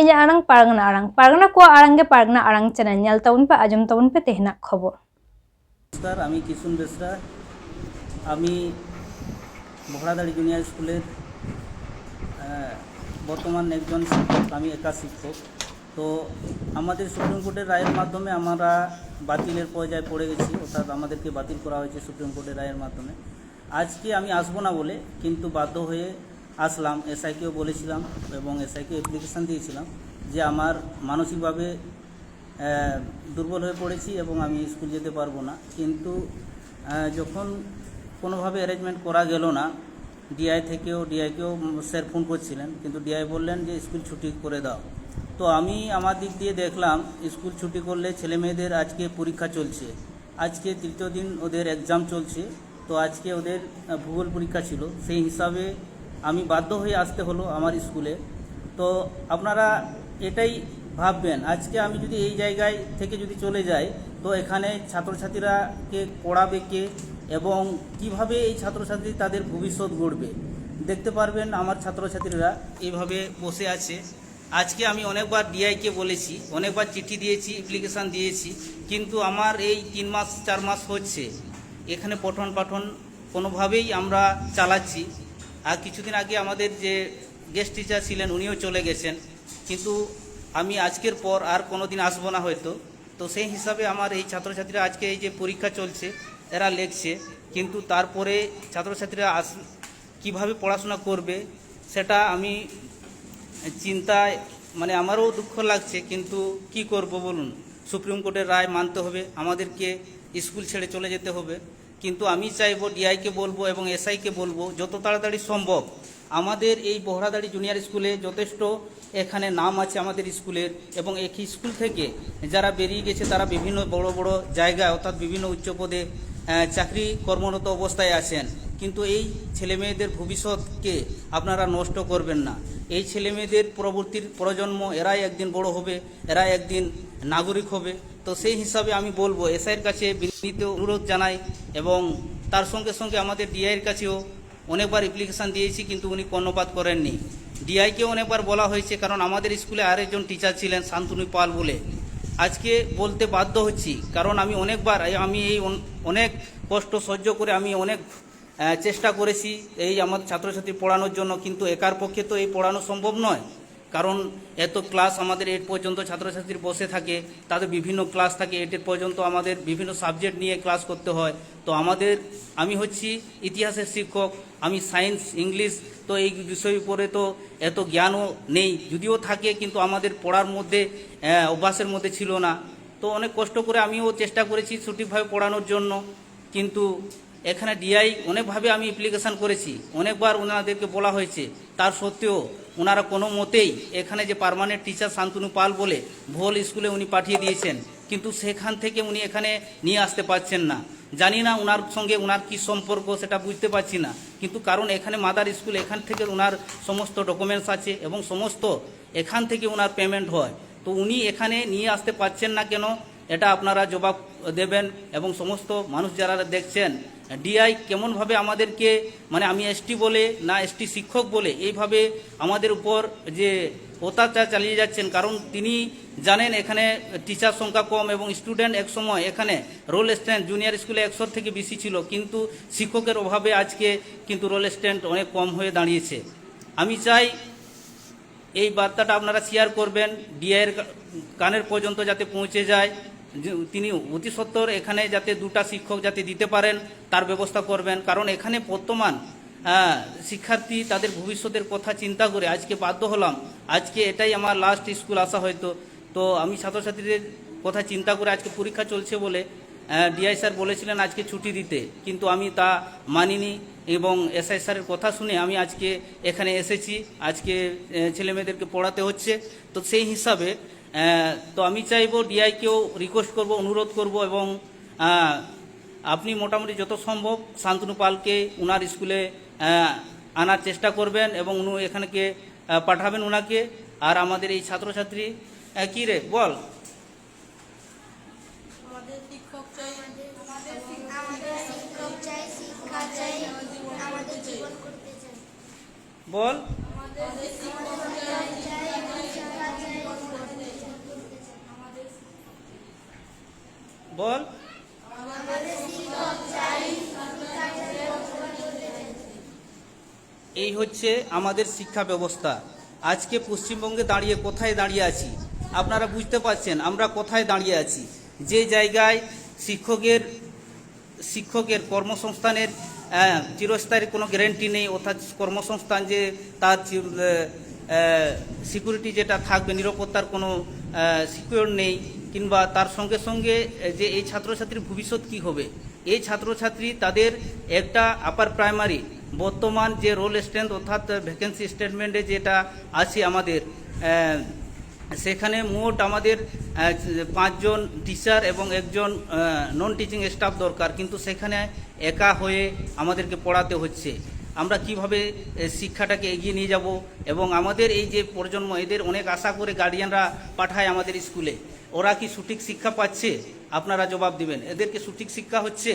ইয়া আড়ং ᱯᱟᱨᱜᱟᱱᱟ আড়ং ᱯᱟᱨᱜᱟᱱᱟ কো ᱟᱲᱟᱝ ᱜᱮ ᱯᱟᱨᱜᱟᱱᱟ ᱟᱲᱟᱝ ᱪᱮᱱᱮᱞ ᱧᱮᱞ ᱛᱟᱵᱚᱱ ᱯᱮ ᱟᱸᱡᱚᱢ ᱛᱟᱵᱚᱱ ᱯᱮ ᱛᱮᱦᱮᱱᱟᱜ ᱠᱷᱚᱵᱚᱨ স্যার আমি কিষুন বেসরা আমি ভোড়াদাড়ি জুনিয়র স্কুলের বর্তমান একজন শিক্ষক আমি একা শিক্ষক তো আমাদের সুপ্রিম কোর্টের রায়ের মাধ্যমে আমরা বাতিলের পর্যায়ে পড়ে গেছি অর্থাৎ আমাদেরকে বাতিল করা হয়েছে সুপ্রিম কোর্টের রায়ের মাধ্যমে আজকে আমি আসব না বলে কিন্তু বাধ্য হয়ে আসলাম এসআইকেও বলেছিলাম এবং এসআইকে অ্যাপ্লিকেশান দিয়েছিলাম যে আমার মানসিকভাবে দুর্বল হয়ে পড়েছি এবং আমি স্কুল যেতে পারব না। কিন্তু যখন কোনোভাবে অ্যারেঞ্জমেন্ট করা গেল না ডিআই থেকেও ডিআইকেও স্যার ফোন করছিলেন, কিন্তু ডিআই বললেন যে স্কুল ছুটি করে দাও। তো আমি আমার দিক দিয়ে দেখলাম, স্কুল ছুটি করলে ছেলে মেয়েদের আজকে পরীক্ষা চলছে। আজকে তৃতীয় দিন ওদের এক্সাম চলছে। তো আজকে ওদের ভূগোল পরীক্ষা ছিল। সেই হিসাবে আমি বাধ্য হয়ে আসতে হলো আমার স্কুলে। তো আপনারা এটাই ভাববেন, আজকে আমি যদি এই জায়গায় থেকে যদি চলে যাই, তো এখানে ছাত্রছাত্রীরা কে পড়াবে কে এবং কীভাবে এই ছাত্রছাত্রী তাদের ভবিষ্যৎ গড়বে? দেখতে পারবেন আমার ছাত্রছাত্রীরা এইভাবে বসে আছে। আজকে আমি অনেকবার ডিআইকে বলেছি, অনেকবার চিঠি দিয়েছি অ্যাপ্লিকেশান দিয়েছি, কিন্তু আমার এই তিন মাস, চার মাস হচ্ছে। এখানে পঠন পাঠন কোনোভাবেই আমরা চালাচ্ছি। আর কিছুদিন আগে আমাদের যে গেস্ট টিচার ছিলেন, উনিও চলে গেছেন। কিন্তু আমি আজকের পর আর কোনো দিন আসব না হয়তো। তো সেই হিসাবে আমার এই ছাত্রছাত্রীরা আজকে এই যে পরীক্ষা চলছে, এরা লেখছে। কিন্তু তারপরে ছাত্রছাত্রীরা আস, কীভাবে পড়াশোনা করবে, সেটা আমি চিন্তায় মানে আমারও দুঃখ লাগছে। কিন্তু কি করব বলুন? সুপ্রিম কোর্টের রায় মানতে হবে। আমাদেরকে স্কুল ছেড়ে চলে যেতে হবে। কিন্তু আমি চাইব ডিআইকে বলব এবং এসআইকে বলব, যত তাড়াতাড়ি সম্ভব। আমাদের এই বহরাদাড়ি জুনিয়র স্কুলে যথেষ্ট এখানে নাম আছে আমাদের স্কুলের এবং এই স্কুল থেকে যারা বেরিয়ে গেছে, তারা বিভিন্ন বড় বড় জায়গায় অর্থাৎ বিভিন্ন উচ্চ পদে চাকরি কর্মরত অবস্থায় আছেন। কিন্তু এই ছেলে মেয়েদের ভবিষ্যৎকে আপনারা নষ্ট করবেন না। এই ছেলে মেয়েদের পরবর্তীর প্রজন্ম, এরাই একদিন বড় হবে, এরাই একদিন নাগরিক হবে। তো সেই হিসাবে আমি বলব, এসআইয়ের কাছে বিনীত অনুরোধ জানাই এবং তার সঙ্গে সঙ্গে আমাদের ডিআইয়ের কাছেও অনেকবার অ্যাপ্লিকেশান দিয়েছি, কিন্তু উনি কর্ণপাত করেননি। ডিআইকে অনেকবার বলা হয়েছে, কারণ আমাদের স্কুলে আরেকজন টিচার ছিলেন শান্তনু পাল বলে। আজকে বলতে বাধ্য হচ্ছি, কারণ আমি অনেকবার, আমি এই অন- অনেক কষ্ট সহ্য করে আমি অনেক চেষ্টা করেছি এই আমার ছাত্রছাত্রী পড়ানোর জন্য, কিন্তু একার পক্ষে তো এই পড়ানো সম্ভব নয়। কারণ এত ক্লাস আমাদের এইট পর্যন্ত ছাত্রছাত্রীর বসে থাকে, তাদের বিভিন্ন ক্লাস থাকে এটের পর্যন্ত আমাদের বিভিন্ন সাবজেক্ট নিয়ে ক্লাস করতে হয়। তো আমাদের, আমি হচ্ছি ইতিহাসের শিক্ষক, আমি সায়েন্স ইংলিশ তো এই বিষয়ের উপরে তো এত জ্ঞানও নেই। যদিও থাকে, কিন্তু আমাদের পড়ার মধ্যে অভ্যাসের মধ্যে ছিল না। তো অনেক কষ্ট করে আমিও চেষ্টা করেছি সঠিকভাবে পড়ানোর জন্য। কিন্তু এখানে ডিআই অনেকভাবে আমি অ্যাপ্লিকেশান করেছি, অনেকবার ওনাদেরকে বলা হয়েছে। তার সত্ত্বেও ওনারা কোনো মতেই এখানে যে পার্মানেন্ট টিচার শান্তনু পাল বলে ভোল স্কুলে উনি পাঠিয়ে দিয়েছেন, কিন্তু সেখান থেকে উনি এখানে নিয়ে আসতে পারছেন না। জানি না ওনার সঙ্গে ওনার কি সম্পর্ক সেটা বুঝতে পারছি না, কিন্তু কারণ এখানে মাদার স্কুল এখান থেকে ওনার সমস্ত ডকুমেন্টস আছে এবং সমস্ত এখান থেকে ওনার পেমেন্ট হয়। তো উনি এখানে নিয়ে আসতে পারছেন না কেন? এটা আপনারা জবাব দেবেন এবং সমস্ত মানুষ যারা দেখছেন ডিআই কেমনভাবে আমাদেরকে মানে আমি এসটি বলে না এসটি শিক্ষক বলে, এইভাবে আমাদের উপর যে অত্যাচার চালিয়ে যাচ্ছেন, কারণ তিনি জানেন এখানে টিচার সংখ্যা কম এবং স্টুডেন্ট এক সময় এখানে রোল স্ট্যান্ড জুনিয়র স্কুলে একশোর থেকে বেশি ছিল, কিন্তু শিক্ষকের অভাবে আজকে কিন্তু রোল স্ট্যান্ড অনেক কম হয়ে দাঁড়িয়েছে। আমি চাই এই বার্তাটা আপনারা শেয়ার করবেন ডিআইয়ের কানের পর্যন্ত যাতে পৌঁছে যায়। তিনি অতি সত্বর এখানে যাতে দুটা শিক্ষক যাতে দিতে পারেন তার ব্যবস্থা করবেন। কারণ এখানে বর্তমান আহ, শিক্ষার্থী তাদের ভবিষ্যতের কথা চিন্তা করে আজকে বাধ্য হলাম। আজকে এটাই আমার লাস্ট স্কুল আসা হয়তো। তো আমি ছাত্রছাত্রীদের কথা চিন্তা করে আজকে পরীক্ষা চলছে বলে ডিআই স্যার বলেছিলেন আজকে ছুটি দিতে। কিন্তু আমি তা মানিনি এবং এসআই স্যারের কথা শুনে আমি আজকে এখানে এসেছি। আজকে ছেলেমেয়েদেরকে পড়াতে হচ্ছে। তো সেই হিসাবে তো আমি চাইব ডিআইকেও রিকোয়েস্ট করব অনুরোধ করব এবং আপনি মোটামুটি যত সম্ভব শান্তনু পালকে ওনার স্কুলে আনার চেষ্টা করবেন এবং উনি এখানকে পাঠাবেন ওনাকে আর আমাদের এই ছাত্রছাত্রী কী রে বল। আমাদের শিক্ষক চাই আমাদের শিক্ষক চাই শিক্ষা চাই আমাদের জীবন করতে চাই বল আমাদের শিক্ষক চাই বল। এই হচ্ছে আমাদের শিক্ষা ব্যবস্থা। আজকে পশ্চিমবঙ্গে দাঁড়িয়ে কোথায় দাঁড়িয়ে আছি? আপনারা বুঝতে পারছেন, আমরা কোথায় দাঁড়িয়ে আছি? যে জায়গায় শিক্ষকের শিক্ষকের কর্মসংস্থানের চিরস্থায়ী কোনো গ্যারেন্টি নেই, অর্থাৎ কর্মসংস্থান যে তার সিকিউরিটি যেটা থাকবে, নিরাপত্তার কোনো সিকিউর নেই কিংবা তার সঙ্গে সঙ্গে যে এই ছাত্রছাত্রীর ভবিষ্যৎ কি হবে? এই ছাত্রছাত্রী তাদের একটা আপার প্রাইমারি বর্তমান যে রোল স্ট্রেন্থ অর্থাৎ ভ্যাকেন্সি স্টেটমেন্টে যেটা আছে আমাদের সেখানে মোট আমাদের পাঁচজন টিচার এবং একজন নন টিচিং স্টাফ দরকার। কিন্তু সেখানে একা হয়ে আমাদেরকে পড়াতে হচ্ছে। আমরা কীভাবে শিক্ষাটাকে এগিয়ে নিয়ে যাব এবং আমাদের এই যে প্রজন্ম, এদের অনেক আশা করে গার্ডিয়ানরা পাঠায় আমাদের স্কুলে ওরা কি সঠিক শিক্ষা পাচ্ছে? আপনারা জবাব দিবেন। এদেরকে সঠিক শিক্ষা হচ্ছে,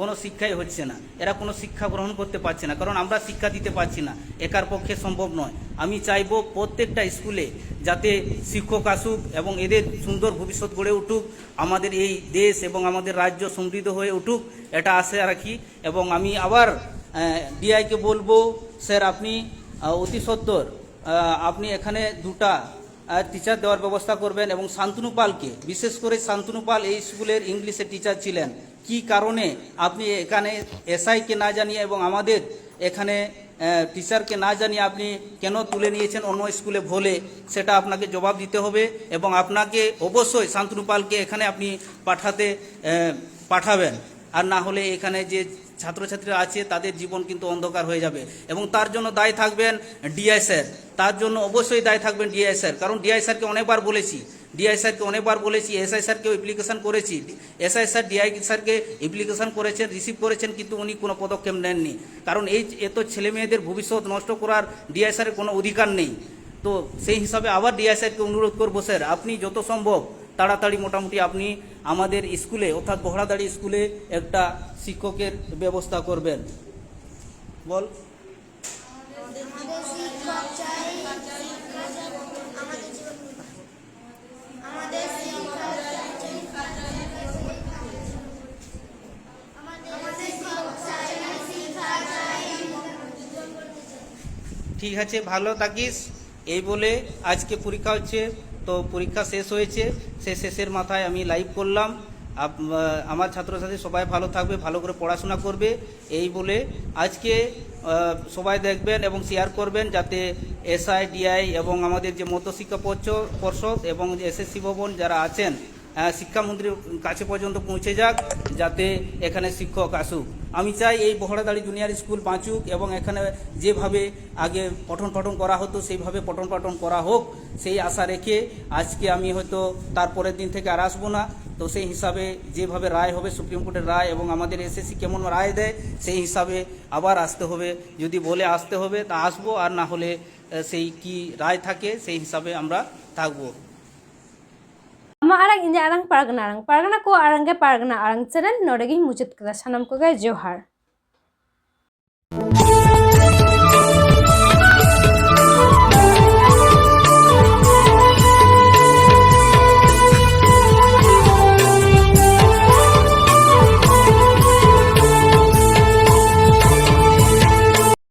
কোনো শিক্ষাই হচ্ছে না। এরা কোনো শিক্ষা গ্রহণ করতে পারছে না, কারণ আমরা শিক্ষা দিতে পারছি না। একার পক্ষে সম্ভব নয়। আমি চাইব প্রত্যেকটা স্কুলে যাতে শিক্ষক আসুক এবং এদের সুন্দর ভবিষ্যৎ গড়ে উঠুক, আমাদের এই দেশ এবং আমাদের রাজ্য সমৃদ্ধ হয়ে উঠুক, এটা আশা রাখি। এবং আমি আবার ডিআইকে বলব স্যার আপনি অতি সত্বর আহ, আপনি এখানে দুটা টিচার দেওয়ার ব্যবস্থা করবেন এবং শান্তনু পালকে বিশেষ করে শান্তনু পাল এই স্কুলের ইংলিশের টিচার ছিলেন। কি কারণে আপনি এখানে এসআইকে না জানিয়ে এবং আমাদের এখানে টিচারকে না জানিয়ে আপনি কেন তুলে নিয়েছেন অন্য স্কুলে ভোলে সেটা আপনাকে জবাব দিতে হবে এবং আপনাকে অবশ্যই শান্তনু পালকে এখানে আপনি পাঠাতে পাঠাবেন। আর না হলে এখানে যে ছাত্রছাত্রীরা আছে, তাদের জীবন কিন্তু অন্ধকার হয়ে যাবে। এবং তার জন্য দায় থাকবেন ডিআই স্যার। তার জন্য অবশ্যই দায় থাকবেন ডিআই স্যার। কারণ ডিআই স্যারকে অনেকবার বলেছি, ডিআই স্যারকে অনেকবার বলেছি, এসআই স্যারকেও অ্যাপ্লিকেশন করেছি। এসআই স্যার, ডিআই স্যারকে অ্যাপ্লিকেশন করেছেন রিসিভ করেছেন, কিন্তু উনি কোনো পদক্ষেপ নেননি। কারণ এই এত ছেলে মেয়েদের ভবিষ্যৎ নষ্ট করার ডিআই স্যারের কোনো অধিকার নেই। তো সেই হিসাবে আবার ডিআই স্যারকে অনুরোধ করব স্যার, আপনি যত সম্ভব তাড়াতাড়ি মোটামুটি আপনি আমাদের স্কুলে, অর্থাৎ বহড়াদাড়ি স্কুলে একটা শিক্ষকের ব্যবস্থা করবেন। বল। ঠিক আছে, ভালো থাকিস। এই বলে আজকে পরীক্ষা হচ্ছে তো পরীক্ষা শেষ হয়েছে, সে শেষের মাথায় আমি লাইভ করলাম। আমার ছাত্রছাত্রী সবাই ভালো থাকবে, ভালো করে পড়াশোনা করবে, এই বলে আজকে সবাই দেখবেন এবং শেয়ার করবেন যাতে এসআই ডিআই এবং আমাদের যে মধ্যশিক্ষা পর্ষ- পর্ষদ এবং এসএসসি ভবন যারা আছেন শিক্ষামন্ত্রীর কাছে পর্যন্ত পৌঁছে যাক, যাতে এখানে শিক্ষক আসুক। আমি চাই এই বহড়াদাড়ি জুনিয়র স্কুল বাঁচুক এবং এখানে যেভাবে আগে পঠন পাঠন করা হতো, সেইভাবে পঠন পাঠন করা হোক, সেই আশা রেখে আজকে আমি হয়তো তারপরের দিন থেকে আর আসব না। তো সেই হিসাবে যেভাবে রায় হবে, সুপ্রিম কোর্টের রায় এবং আমাদের এসএসসি কেমন রায় দেয়, সেই হিসাবে আবার আসতে হবে। যদি বলে আসতে হবে, তা আসব, আর না হলে সেই কি রায় থাকে, সেই হিসাবে আমরা থাকব। ᱱᱚᱣᱟ ᱟᱲᱟᱝ ᱤᱧᱟᱹᱜ ᱟᱲᱟᱝ ᱯᱟᱨᱜᱟᱱᱟ ᱟᱲᱟᱝ ᱯᱟᱨᱜᱟᱱᱟ ᱠᱚ ᱟᱲᱟᱝ ᱜᱮ ᱯᱟᱨᱜᱟᱱᱟ ᱟᱲᱟᱝ ᱪᱮᱱᱮᱞ ᱱᱚᱰᱮᱜᱤᱧ ᱢᱩᱪᱟᱹᱫ ᱠᱮᱫᱟ ᱥᱟᱱᱟᱢ ᱠᱚᱜᱮ ᱡᱚᱦᱟᱨ